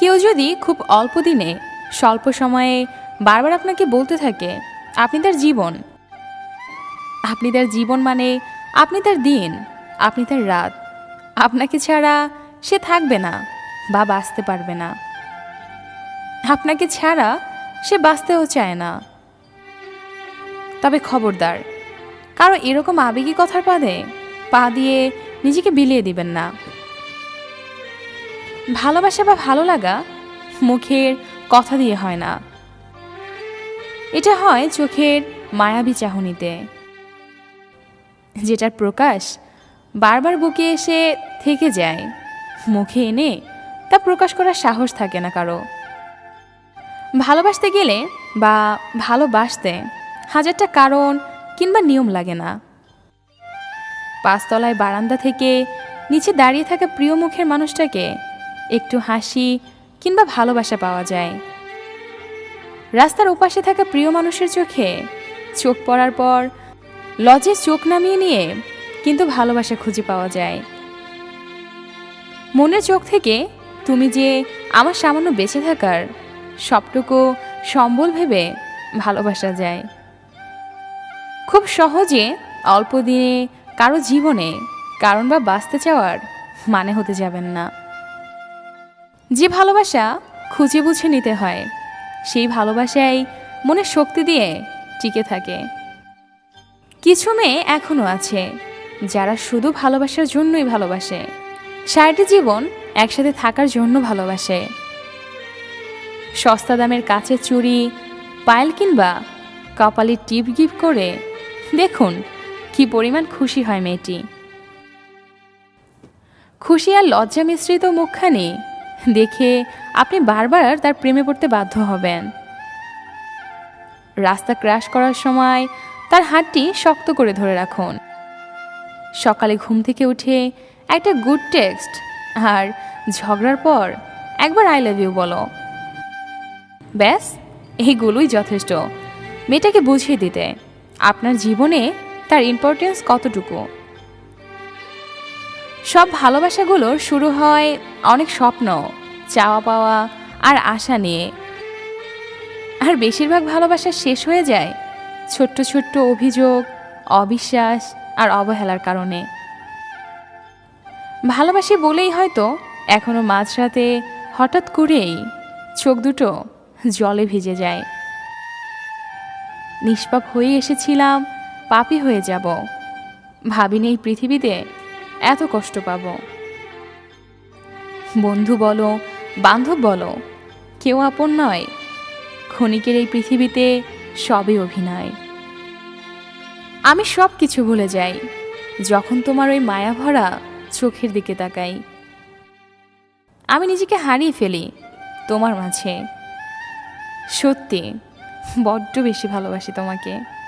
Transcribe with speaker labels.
Speaker 1: কেউ যদি খুব অল্প দিনে, স্বল্প সময়ে বারবার আপনাকে বলতে থাকে, আপনি তার জীবন। আপনি তার জীবন মানে আপনি তার দিন, আপনি তার রাত। আপনাকে ছাড়া সে থাকবে না বা বাঁচতে পারবে না। আপনাকে ছাড়া সে বাঁচতেও চায় না। তবে খবরদার, কারও এরকম আবেগী কথার পাদে পা দিয়ে নিজেকে বিলিয়ে দিবেন না। ভালোবাসা বা ভালো লাগা মুখের কথা দিয়ে হয় না। এটা হয় চোখের মায়াবী চাহনিতে। যেটার প্রকাশ বারবার বুকে এসে থেকে যায়। মুখে এনে তা প্রকাশ করার সাহস থাকে না কারও। ভালোবাসতে গেলে বা ভালোবাসতে হাজারটা কারণ কিংবা নিয়ম লাগে না। পাঁচতলায় বারান্দা থেকে নিচে দাঁড়িয়ে থাকা প্রিয় মুখের মানুষটাকে একটু হাসি কিংবা ভালোবাসা পাওয়া যায়। রাস্তার ওপাশে থাকা প্রিয় মানুষের চোখে চোখ পড়ার পর লজে চোখ নামিয়ে নিয়ে কিন্তু ভালোবাসা খুঁজে পাওয়া যায়। মনের চোখ থেকে তুমি যে আমার সামান্য বেঁচে থাকার সবটুকু সম্বল ভেবে ভালোবাসা যায়। খুব সহজে অল্প দিনে কারও জীবনে কারণ বা বাঁচতে চাওয়ার মানে হতে যাবেন না। যে ভালোবাসা খুঁজে বুঝে নিতে হয়, সেই ভালোবাসাই মনে শক্তি দিয়ে টিকে থাকে। কিছু মেয়ে এখনও আছে, যারা শুধু ভালোবাসার জন্যই ভালোবাসে। সারাটি জীবন একসাথে থাকার জন্য ভালোবাসে। সস্তা দামের কাছে চুড়ি, পায়েল কিংবা কপালে টিপ গিফট করে, দেখুন কি পরিমাণ খুশি হয় মেয়েটি। খুশি আর লজ্জা মিশ্রিত মুখখানি দেখে আপনি বারবার তার প্রেমে পড়তে বাধ্য হবেন। রাস্তা ক্রাশ করার সময় তার হাতটি শক্ত করে ধরে রাখুন। সকালে ঘুম থেকে উঠে একটা গুড টেক্সট আর ঝগড়ার পর একবার আই লাভ ইউ বলো। ব্যাস এইগুলোই যথেষ্ট। মেয়েটাকে বুঝিয়ে দিতে, আপনার জীবনে তার ইম্পর্টেন্স কতটুকু? সব ভালোবাসাগুলোর শুরু হয় অনেক স্বপ্ন, চাওয়া পাওয়া আর আশা নিয়ে। আর বেশিরভাগ ভালোবাসা শেষ হয়ে যায় ছোট্ট ছোট্ট অভিযোগ, অবিশ্বাস আর অবহেলার কারণে। ভালোবাসি বলেই হয়তো এখনও মাঝরাতে হঠাৎ করেই চোখ দুটো জলে ভিজে যায়। নিষ্পাপ হয়ে এসেছিলাম, পাপি হয়ে যাব। ভাবিনি এই পৃথিবীতে এত কষ্ট পাব। বন্ধু বলো, বান্ধব বলো, কেউ আপন নয়। ক্ষণিকের এই পৃথিবীতে সবই অভিনয়। আমি সব কিছু ভুলে যাই, যখন তোমার ওই মায়া ভরা চোখের দিকে তাকাই। আমি নিজেকে হারিয়ে ফেলি তোমার মাঝে। সত্যি, বড্ড বেশি ভালোবাসি তোমাকে।